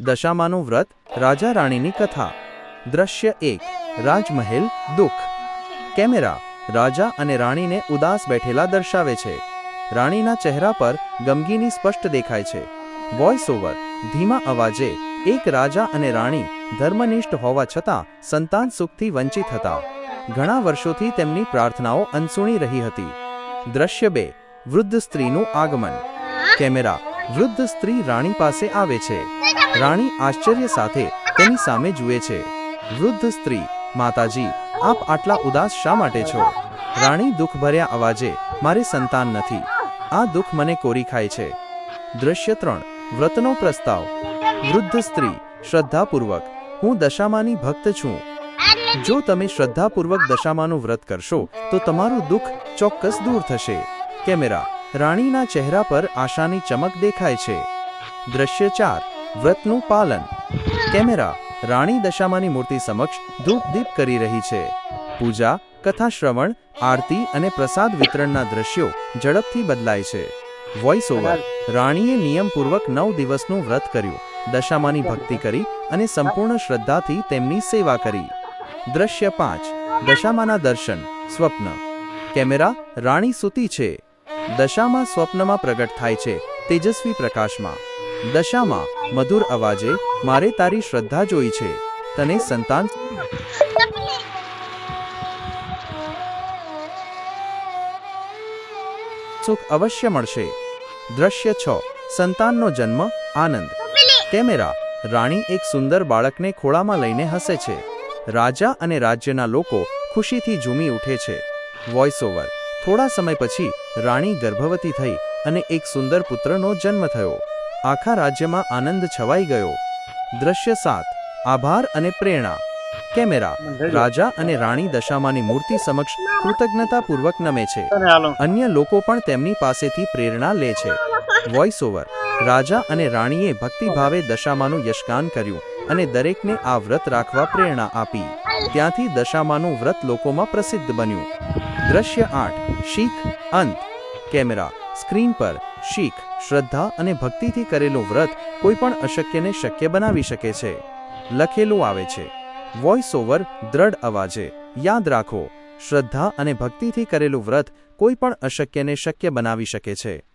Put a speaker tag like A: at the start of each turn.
A: દશામાનું વ્રત રાજા રાણીની કથા. દ્રશ્ય એક, રાજમહેલ, દુઃખ. કેમેરા, રાજા અને રાણીને ઉદાસ બેઠેલા દર્શાવે છે. રાણીના ચહેરા પર ગમગીની સ્પષ્ટ દેખાય છે. વોઇસ ઓવર ધીમા અવાજે, એક રાજા અને રાણી ધર્મનિષ્ઠ હોવા છતાં સંતાન સુખથી વંચિત હતા. ઘણા વર્ષોથી તેમની પ્રાર્થનાઓ અનસુણી રહી હતી. દ્રશ્ય બે, વૃદ્ધ સ્ત્રીનું આગમન. કેમેરા, વૃદ્ધ સ્ત્રી રાણી પાસે આવે છે. રાણી આશ્ચર્ય સાથે તેની સામે જુએ છે. વૃદ્ધ સ્ત્રી, માતાજી, આપ આટલા ઉદાસ શા માટે છો? રાણી દુઃખભર્યા અવાજે, મારે સંતાન નથી. આ દુઃખ મને કોરી ખાય છે. દ્રશ્ય ત્રણ, વ્રતનો પ્રસ્તાવ. વૃદ્ધ સ્ત્રી, શ્રદ્ધાપૂર્વક, હું દશામાની ભક્ત છું. જો તમે શ્રદ્ધાપૂર્વક દશામાનું વ્રત કરશો, તો તમારું દુઃખ ચોક્કસ દૂર થશે. કેમેરા, રાણીના ચહેરા પર આશાની ચમક દેખાય છે. દ્રશ્ય ચાર વ્રતનું પાલન. કેમેરા રાણી દશામાની મૂર્તિ સમક્ષ ધૂપ દીપ કરી રહી છે. પૂજા કથા શ્રવણ આરતી અને પ્રસાદ વિતરણના દ્રશ્યો ઝડપથી બદલાય છે. વોઇસ ઓવર રાણીએ નિયમપૂર્વક નવ દિવસનું વ્રત કર્યું. દશામાની ભક્તિ કરી અને સંપૂર્ણ શ્રદ્ધાથી તેમની સેવા કરી. દ્રશ્ય પાંચ. દશામાના દર્શન, સ્વપ્ન. કેમેરા રાણી સૂતી છે. દશામાં સ્વપ્નમાં પ્રગટ થાય છે. તેજસ્વી પ્રકાશમાં. દશામાં, મધુર અવાજે, મારે તારી શ્રદ્ધા જોઈ છે. તને સંતાન સુખ અવશ્ય મળશે. દ્રશ્ય છ, સંતાનનો જન્મ, આનંદ. કેમેરા, રાણી એક સુંદર બાળકને ખોળામાં લઈને હસે છે. રાજા અને રાજ્યના લોકો ખુશીથી ઝૂમી ઉઠે છે. વોઇસ ઓવર થોડા સમય પછી રાણી ગર્ભવતી થઈ અને એક સુંદર પુત્રનો જન્મ થયો. આખા રાજ્યમાં આનંદ છવાઈ ગયો. દ્રશ્ય સાત આભાર અને પ્રેરણા. કેમેરા રાજા અને રાણી દશામાની મૂર્તિ સમક્ષ કૃતજ્ઞતાપૂર્વક નમે છે. અન્ય લોકો પણ તેમની પાસેથી પ્રેરણા લે છે. વોઇસ ઓવર રાજા અને રાણીએ ભક્તિભાવે દશામાનું યશગાન કર્યું અને દરેકને આ વ્રત રાખવા પ્રેરણા આપી. ત્યાંથી દશામાનું વ્રત લોકોમાં પ્રસિદ્ધ બન્યું. દ્રશ્ય આઠ શીખ અંત. કેમેરા સ્ક્રીન પર શીખ, શ્રદ્ધા અને ભક્તિથી કરેલું વ્રત કોઈ પણ અશક્યને શક્ય બનાવી શકે છે. લખેલું આવે છે વોઇસ ઓવર દ્રઢ અવાજે, યાદ રાખો, શ્રદ્ધા અને ભક્તિથી કરેલું વ્રત કોઈ પણ અશક્યને શક્ય બનાવી શકે છે.